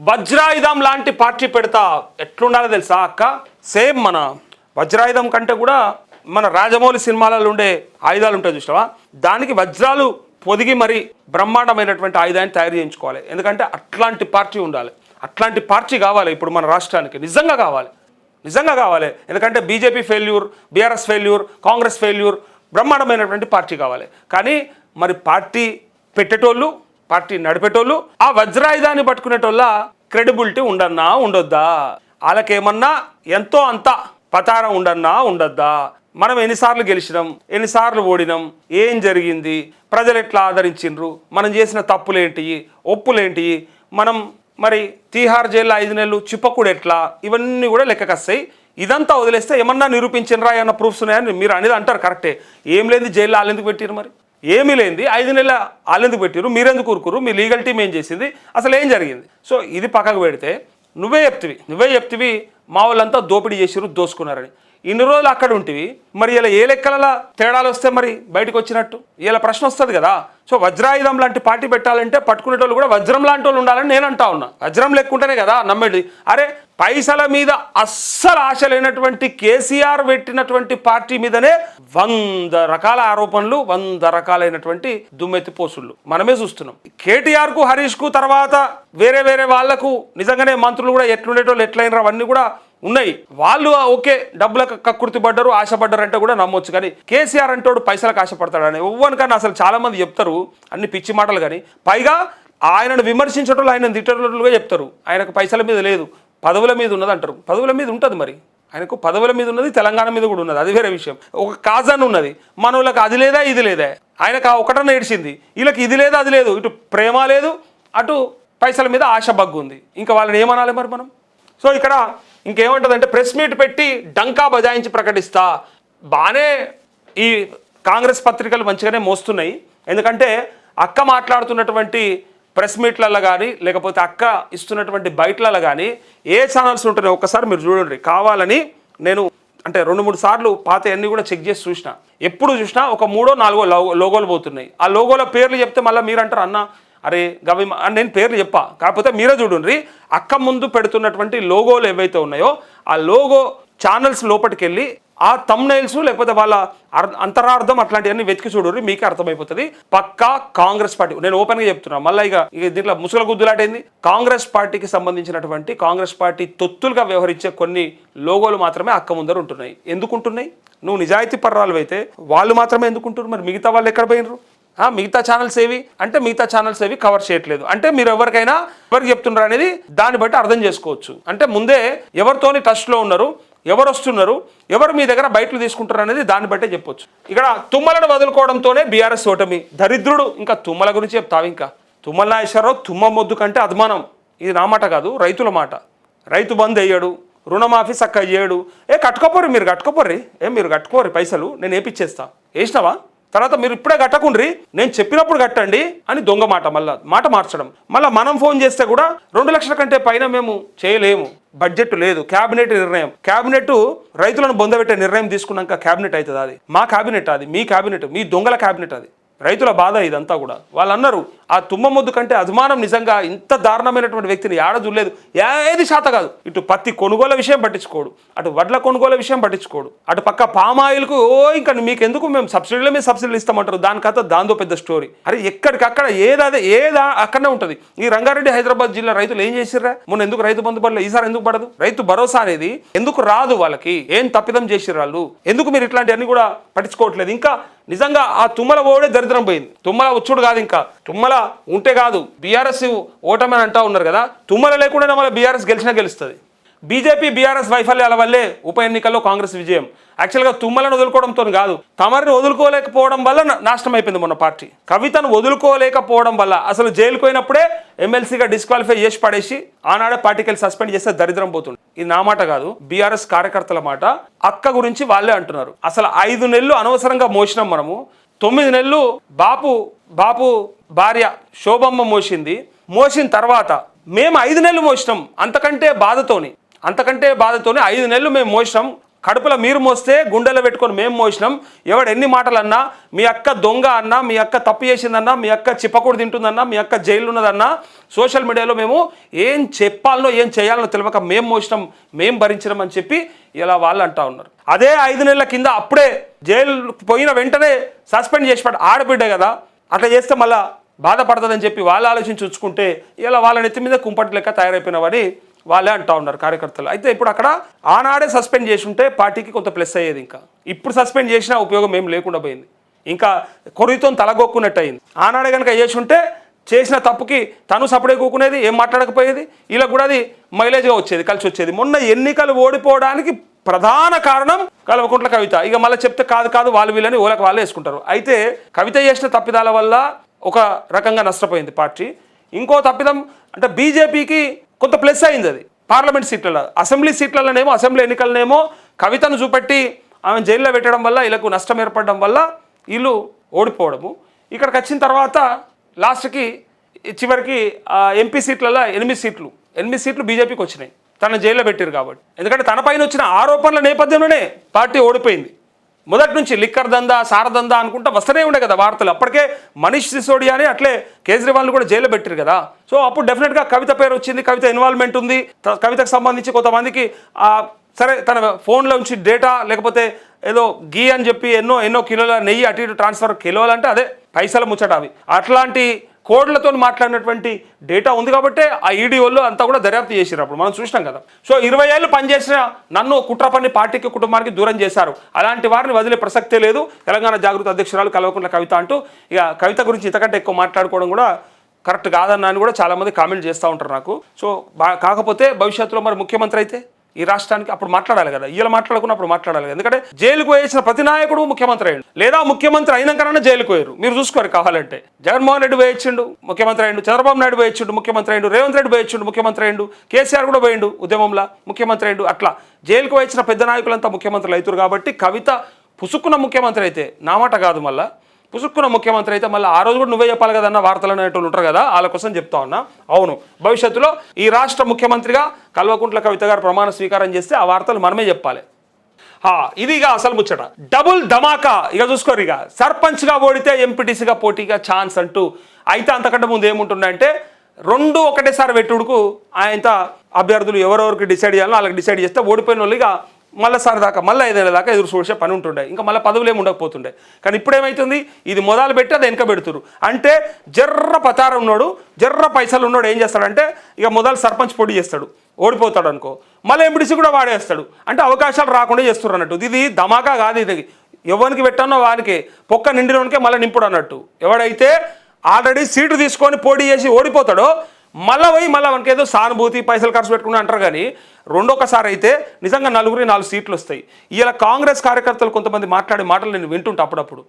వజ్రాయుధం లాంటి పార్టీ పెడతా ఎట్లుండాలో తెలుసా అక్క? సేమ్ మన వజ్రాయుధం కంటే కూడా మన రాజమౌళి సినిమాలలో ఉండే ఆయుధాలు ఉంటాయి చూసావా దానికి వజ్రాలు పొదిగి మరి బ్రహ్మాండమైనటువంటి ఆయుధాన్ని తయారు చేయించుకోవాలి. ఎందుకంటే అట్లాంటి పార్టీ ఉండాలి. అట్లాంటి పార్టీ కావాలి ఇప్పుడు మన రాష్ట్రానికి. నిజంగా కావాలి. నిజంగా కావాలి. ఎందుకంటే BJP failure BRS failure Congress failure బ్రహ్మాండమైనటువంటి పార్టీ కావాలి. కానీ మరి పార్టీ పెట్టేటోళ్ళు పార్టీ నడిపేటోళ్ళు ఆ వజ్రాయుధాన్ని పట్టుకునేటోళ్ళ క్రెడిబిలిటీ ఉండన్నా ఉండొద్దా? వాళ్ళకేమన్నా ఎంతో అంత పతారం ఉండన్నా ఉండొద్దా? మనం ఎన్నిసార్లు గెలిచినాం ఎన్నిసార్లు ఓడినాం ఏం జరిగింది ప్రజలు ఎట్లా ఆదరించిండ్రు మనం చేసిన తప్పులేంటి ఒప్పులేంటి మనం మరి తీహార్ జైల్లో ఐదు నెలలు చిప్పకూడ ఎట్లా ఇవన్నీ కూడా లెక్కకొస్తాయి. ఇదంతా వదిలేస్తే ఏమన్నా నిరూపించినరా ఏమన్నా ప్రూఫ్స్ ఉన్నాయని మీరు అనేది అంటారు కరెక్టే. ఏం లేని జైల్లో వాళ్ళు ఎందుకు పెట్టారు మరి? ఏమీ లేనిది. ఐదు నెలల వాళ్ళు ఎందుకు పెట్టారు మీరెందుకు ఊరుకురు మీ లీగల్ టీం ఏం చేసింది? అసలు ఏం జరిగింది? సో ఇది పక్కకు పెడితే నువ్వే చెప్తివి. నువ్వే చెప్తివి మా వాళ్ళంతా దోపిడీ చేసిరు దోసుకున్నారని. ఇన్ని రోజులు అక్కడ ఉంటివి. మరి ఇలా ఏ లెక్కల తేడాలు వస్తే మరి బయటకు వచ్చినట్టు? ఇలా ప్రశ్న వస్తుంది కదా. సో వజ్రాయుధం లాంటి పార్టీ పెట్టాలంటే పట్టుకునేటోళ్ళు కూడా వజ్రం లాంటి వాళ్ళు ఉండాలని నేను అంటా ఉన్నా. వజ్రం లెక్కుంటేనే కదా నమ్మేది. అరే పైసల మీద అస్సలు ఆశ లేనటువంటి కేసీఆర్ పెట్టినటువంటి పార్టీ మీదనే వంద రకాల ఆరోపణలు వంద రకాలైనటువంటి దుమ్మెత్తి పోసుళ్ళు. మనమే చూస్తున్నాం. కేటీఆర్కు హరీష్కు తర్వాత వేరే వేరే వాళ్ళకు నిజంగానే మంత్రులు కూడా ఎట్లుండేటోళ్ళు ఎట్లయినరు అవన్నీ కూడా ఉన్నాయి. వాళ్ళు ఓకే డబ్బులకు కక్కుర్తి పడ్డారు ఆశపడ్డారంటే కూడా నమ్మొచ్చు. కానీ కేసీఆర్ అంటోడు పైసలకు ఆశపడతాడని ఎవ్వరికన్నా అసలు చాలా మంది చెప్తారు. అన్ని పిచ్చి మాటలు కానీ. పైగా ఆయనను విమర్శించటోళ్ళు ఆయన తిట్టేటోళ్ళుగా చెప్తారు. ఆయనకు పైసల మీద లేదు. పదవుల మీద ఉన్నది అంటారు పదవుల మీద ఉంటుంది మరి. ఆయనకు పదవుల మీద ఉన్నది తెలంగాణ మీద కూడా ఉన్నది. అది వేరే విషయం. ఒక కాజన్ ఉన్నది. మనోళ్ళకి అది లేదా ఇది లేదా? ఆయనకు ఆ ఒకటన ఏడ్చింది. వీళ్ళకి ఇది లేదు అది లేదు. ఇటు ప్రేమ లేదు అటు పైసల మీద ఆశ బగ్గు ఉంది. ఇంకా వాళ్ళని ఏమనాలి మరి మనం? సో ఇక్కడ ఇంకేమంటుందంటే ప్రెస్ మీట్ పెట్టి డంకా బజాయించి ప్రకటిస్తా. బాగానే ఈ కాంగ్రెస్ పత్రికలు మంచిగానే మోస్తున్నాయి. ఎందుకంటే అక్క మాట్లాడుతున్నటువంటి ప్రెస్ మీట్లలో కానీ లేకపోతే అక్క ఇస్తున్నటువంటి బయటలలో కానీ ఏ ఛానల్స్ ఉంటున్నాయి ఒక్కసారి మీరు చూడండి. కావాలని నేను అంటే రెండు మూడు సార్లు పాత అన్నీ కూడా చెక్ చేసి చూసిన. ఎప్పుడు చూసినా ఒక మూడో నాలుగో లోగో లోగోలు పోతున్నాయి. ఆ లోగోల పేర్లు చెప్తే మళ్ళీ మీరు అంటారు అన్న అరే గవి నేను పేర్లు చెప్పా. కాకపోతే మీరే చూడండి అక్క ముందు పెడుతున్నటువంటి లోగోలు ఏవైతే ఉన్నాయో ఆ లోగో ఛానల్స్ లోపలికి వెళ్ళి ఆ తమ్నైల్స్ లేకపోతే వాళ్ళ అంతరార్థం అట్లాంటివన్నీ వెతికి చూడరు మీకే అర్థమైపోతుంది. పక్కా కాంగ్రెస్ పార్టీ నేను ఓపెన్గా చెప్తున్నాను మళ్ళీ ఇక దీంట్లో ముసల గుద్దులాటైంది కాంగ్రెస్ పార్టీకి సంబంధించినటువంటి కాంగ్రెస్ పార్టీ తొత్తులుగా వ్యవహరించే కొన్ని లోగోలు మాత్రమే అక్క ముందర ఉంటున్నాయి. ఎందుకుంటున్నాయి? నువ్వు నిజాయితీ పర్రాలు అయితే వాళ్ళు మాత్రమే ఎందుకుంటున్నారు? మరి మిగతా వాళ్ళు ఎక్కడ పోయినరు? ఆ, మిగతా ఛానల్స్ ఏవి? అంటే మిగతా ఛానల్స్ ఏవి కవర్ చేయట్లేదు. అంటే మీరు ఎవరికైనా ఎవరికి చెప్తున్నారు అనేది దాన్ని బట్టి అర్థం చేసుకోవచ్చు. అంటే ముందే ఎవరితోని టచ్లో ఉన్నారు ఎవరు వస్తున్నారు ఎవరు మీ దగ్గర బయటలు తీసుకుంటారు అనేది దాన్ని బట్టే చెప్పొచ్చు. ఇక్కడ తుమ్మలను వదులుకోవడంతోనే బీఆర్ఎస్ ఓటమి. దరిద్రుడు ఇంకా తుమ్మల గురించి చెప్తావు ఇంకా. తుమ్మల నాగేశ్వరరావు తుమ్మ మొద్దు కంటే అభిమానం ఇది నా మాట కాదు రైతుల మాట. రైతు బంద్ అయ్యాడు రుణమాఫీ చక్క అయ్యాడు. ఏ కట్టుకోపోరు మీరు కట్టుకోపోర్రి. ఏ మీరు కట్టుకోరు పైసలు నేను ఏపిచ్చేస్తా. వేసినావా తర్వాత మీరు ఇప్పుడే కట్టకుండ్రి నేను చెప్పినప్పుడు కట్టండి అని దొంగ మాట మళ్ళా. మాట మార్చడం. మళ్ళీ మనం ఫోన్ చేస్తే కూడా రెండు లక్షల కంటే పైన మేము చేయలేము. బడ్జెట్ లేదు క్యాబినెట్ నిర్ణయం. క్యాబినెట్ రైతులను బొందబెట్టే నిర్ణయం తీసుకున్నాక క్యాబినెట్ అవుతుంది అది? మా క్యాబినెట్ అది మీ క్యాబినెట్ మీ దొంగల క్యాబినెట్ అది. రైతుల బాధ ఇదంతా కూడా. వాళ్ళు అన్నారు ఆ తుమ్మ ముద్దు కంటే అభిమానం నిజంగా ఇంత దారుణమైనటువంటి వ్యక్తిని ఏడ చూడలేదు. ఏది శాత కాదు. ఇటు పత్తి కొనుగోలు విషయం పట్టించుకోడు. అటు వడ్ల కొనుగోలు విషయం పట్టించుకోడు. అటు పక్క పామాయిల్కు ఓ ఇంకా మీకు ఎందుకు మేము సబ్సిడీల మీద సబ్సిడీలు ఇస్తామంటారు? దాని కథ దాంతో పెద్ద స్టోరీ. అరే ఎక్కడికక్కడ ఏదాదే ఏదా అక్కడనే ఉంటుంది. ఈ రంగారెడ్డి హైదరాబాద్ జిల్లా రైతులు ఏం చేసిర్రా? మొన్న ఎందుకు రైతు బంధు పడలేదు ఈసారి ఎందుకు పడదు? రైతు భరోసా అనేది ఎందుకు రాదు వాళ్ళకి? ఏం తప్పిదం చేసిర్రు వాళ్ళు? ఎందుకు మీరు ఇట్లాంటివన్నీ కూడా పట్టించుకోవట్లేదు? ఇంకా నిజంగా ఆ తుమ్మల ఓడే దరిద్రం పోయింది. తుమ్మల వచ్చుడు కాదు ఇంకా. తుమ్మల ఉంటే కాదు. బీఆర్ఎస్ ఓటమి అని అంటా ఉన్నారు కదా. తుమ్మల లేకుండా మళ్ళీ బీఆర్ఎస్ గెలిచినా గెలుస్తుంది. బీజేపీ బీఆర్ఎస్ వైఫల్యాల వల్లే ఉప ఎన్నికల్లో కాంగ్రెస్ విజయం. యాక్చువల్గా తుమ్మలను వదులుకోవడంతో కాదు. తమరిని వదులుకోలేకపోవడం వల్ల నాశనం అయిపోయింది మొన్న పార్టీ. కవితను వదులుకోలేకపోవడం వల్ల అసలు జైలుకు పోయినప్పుడే ఎమ్మెల్సీగా డిస్క్వాలిఫై చేసి పడేసి ఆనాడే పార్టీకి వెళ్ళి సస్పెండ్ చేస్తే దరిద్రం పోతుంది ఇది నా మాట కాదు బీఆర్ఎస్ కార్యకర్తల మాట. అక్క గురించి వాళ్ళే అంటున్నారు. అసలు ఐదు నెలలు అనవసరంగా మోసినాం మనము. తొమ్మిది నెలలు బాపు బాపు భార్య శోభమ్మ మోసింది. మోసిన తర్వాత మేము ఐదు నెలలు మోసినాం అంతకంటే బాధతోని. అంతకంటే బాధతోనే ఐదు నెలలు మేము మోసినాం. కడుపులో మీరు మోస్తే గుండెలో పెట్టుకొని మేము మోసినాం. ఎవడు ఎన్ని మాటలు అన్నా మీ అక్క దొంగ అన్నా మీ అక్క తప్పు చేసిందన్నా మీ అక్క చిప్పకూడు తింటుందన్నా మీ అక్క జైలు ఉన్నదన్నా సోషల్ మీడియాలో మేము ఏం చెప్పాలనో ఏం చేయాలనో తెలియక మేము మోసినాం మేము భరించినాం అని చెప్పి ఇలా వాళ్ళు అంటా ఉన్నారు. అదే ఐదు నెలల కింద అప్పుడే జైలు పోయిన వెంటనే సస్పెండ్ చేసి పడ్డ ఆడబిడ్డే కదా అట్లా చేస్తే మళ్ళీ బాధపడుతుందని చెప్పి వాళ్ళు ఆలోచించి ఉంచుకుంటే ఇలా వాళ్ళ నెత్తి మీద కుంపటి లెక్క తయారైపోయినవని వాళ్ళే అంటా ఉన్నారు కార్యకర్తలు. అయితే ఇప్పుడు అక్కడ ఆనాడే సస్పెండ్ చేసి ఉంటే పార్టీకి కొంత ప్లస్ అయ్యేది ఇంకా. ఇప్పుడు సస్పెండ్ చేసినా ఉపయోగం ఏం లేకుండా పోయింది. ఇంకా కొరితో తలగొక్కున్నట్టు అయింది ఆనాడే కనుక చేసి ఉంటే చేసిన తప్పుకి తను సపడే కూకునేది ఏం మాట్లాడకపోయేది ఇలా కూడా అది మైలేజ్గా వచ్చేది కలిసి వచ్చేది. మొన్న ఎన్నికలు ఓడిపోవడానికి ప్రధాన కారణం కల్వకుంట్ల కవిత. ఇక మళ్ళీ చెప్తే కాదు కాదు వాళ్ళు వీళ్ళని ఓలకు వాళ్ళే వేసుకుంటారు. అయితే కవిత చేసిన తప్పిదాల వల్ల ఒక రకంగా నష్టపోయింది పార్టీ. ఇంకో తప్పిదం అంటే బీజేపీకి కొంత ప్లస్ అయింది అది. పార్లమెంట్ సీట్లలో అసెంబ్లీ సీట్లలోనేమో అసెంబ్లీ ఎన్నికలనేమో కవితను చూపెట్టి ఆమె జైల్లో పెట్టడం వల్ల వీళ్ళకు నష్టం ఏర్పడడం వల్ల వీళ్ళు ఓడిపోవడము. ఇక్కడికి వచ్చిన తర్వాత లాస్ట్కి చివరికి ఎంపీ సీట్లలో ఎనిమిది సీట్లు ఎనిమిది సీట్లు బీజేపీకి వచ్చినాయి. తన జైల్లో పెట్టారు కాబట్టి. ఎందుకంటే తన పైన వచ్చిన ఆరోపణల నేపథ్యంలోనే పార్టీ ఓడిపోయింది. మొదటి నుంచి లిక్కర్ దందా సారదందా అనుకుంటా వస్తూనే ఉండే కదా వార్తలు. అప్పటికే మనీష్ సిసోడియా అని అట్లే కేజ్రీవాల్ని కూడా జైలు పెట్టారు కదా. సో అప్పుడు డెఫినెట్గా కవిత పేరు వచ్చింది కవిత ఇన్వాల్వ్మెంట్ ఉంది. త- కవితకు సంబంధించి కొంతమందికి సరే తన ఫోన్లో ఉంచి డేటా లేకపోతే ఏదో గీ అని చెప్పి ఎన్నో ఎన్నో కిలోల నెయ్యి అటు ఇటు ట్రాన్స్ఫర్ కిలోలు అంటే అదే పైసల ముచ్చట అవి. అట్లాంటి కోడ్లతో మాట్లాడినటువంటి డేటా ఉంది కాబట్టి ఆ ఈడీ వాళ్ళు అంతా కూడా దర్యాప్తు చేసారు అప్పుడు. మనం చూసినాం కదా. సో ఇరవై ఏళ్ళు పనిచేసిన నన్ను కుట్ర పని పార్టీకి కుటుంబానికి దూరం చేశారు. అలాంటి వారిని వదిలే ప్రసక్తే లేదు. తెలంగాణ జాగృత అధ్యక్షురాలు కల్వకుంట్ల కవిత అంటూ ఇక కవిత గురించి ఇంతకంటే ఎక్కువ మాట్లాడుకోవడం కూడా కరెక్ట్ కాదన్నా అని కూడా చాలామంది కామెంట్ చేస్తూ ఉంటారు నాకు. సో బా- కాకపోతే భవిష్యత్తులో మరి ముఖ్యమంత్రి అయితే? ఈ రాష్ట్రానికి అప్పుడు మాట్లాడాలి కదా. ఇలా మాట్లాడుకున్నప్పుడు మాట్లాడాలి కదా. ఎందుకంటే జైలుకు వేసిన ప్రతి నాయకుడు ముఖ్యమంత్రి అయ్యిండు. లేదా ముఖ్యమంత్రి అయినాకన్నా జైలుకు పోయారు మీరు చూసుకోరు కావాలంటే. జగన్మోహన్ రెడ్డి వేయించిండు ముఖ్యమంత్రి అయ్యిండు. చంద్రబాబు నాయుడు వేయించిండు ముఖ్యమంత్రి అయ్యిండు. రేవంత్ రెడ్డి వేయించిండు ముఖ్యమంత్రి అయ్యిండు. కేసీఆర్ కూడా పోయిండు ఉద్యమంలో ముఖ్యమంత్రి అయ్యిండు. అట్లా జైలుకు వేయించిన పెద్ద నాయకులంతా ముఖ్యమంత్రులు అవుతారు కాబట్టి కవిత పుసుక్కున్న ముఖ్యమంత్రి అయితే నా మాట కాదు మళ్ళా. పుసుక్కున్న ముఖ్యమంత్రి అయితే మళ్ళీ ఆ రోజు కూడా నువ్వే చెప్పాలి కదన్న వార్తలు అనేటోళ్ళు ఉంటారు కదా వాళ్ళ కోసం చెప్తా ఉన్నా. అవును భవిష్యత్తులో ఈ రాష్ట్ర ముఖ్యమంత్రిగా కల్వకుంట్ల కవిత గారు ప్రమాణ స్వీకారం చేస్తే ఆ వార్తలు మనమే చెప్పాలి. హా, ఇది ఇక అసలు ముచ్చట. డబుల్ ధమాకా ఇక చూసుకోరు ఇక. సర్పంచ్గా ఓడితే ఎంపీటీసీగా పోటీగా ఛాన్స్ అంటూ అయితే అంతకంటే ముందు ఏముంటుందంటే రెండు ఒకటేసారి పెట్టుడుకు ఆయన అభ్యర్థులు ఎవరెవరికి డిసైడ్ చేయాలో వాళ్ళకి డిసైడ్ చేస్తే ఓడిపోయిన వాళ్ళు ఇక మళ్ళీ సరదాకా దాకా మళ్ళీ ఐదేళ్ళ దాకా ఎదురు చూసే పని ఉంటుండే. ఇంకా మళ్ళీ పదవులు ఏమి ఉండకపోతుండే. కానీ ఇప్పుడు ఏమవుతుంది ఇది మొదలు పెట్టి అది వెనక పెడుతురు అంటే జర్ర పతారం ఉన్నాడు జర్ర పైసలు ఉన్నాడు ఏం చేస్తాడంటే ఇక మొదలు సర్పంచ్ పోటీ చేస్తాడు. ఓడిపోతాడు అనుకో. మళ్ళీ ఎంబిడిసి కూడా వాడేస్తాడు. అంటే అవకాశాలు రాకుండా చేస్తున్నారు అన్నట్టు. ఇది ధమాకా కాదు ఇది. ఎవరికి పెట్టానో వానికి. పొక్క నిండినోనికే మళ్ళీ నింపుడు అన్నట్టు. ఎవడైతే ఆల్రెడీ సీటు తీసుకొని పోటీ చేసి ఓడిపోతాడో మళ్ళా పోయి మళ్ళీ మనకి ఏదో సానుభూతి పైసలు ఖర్చు పెట్టుకుని అంటారు కానీ రెండొకసారి అయితే నిజంగా నలుగురి నాలుగు సీట్లు వస్తాయి. ఇలా కాంగ్రెస్ కార్యకర్తలు కొంతమంది మాట్లాడే మాటలు నేను వింటుంటా అప్పుడప్పుడు.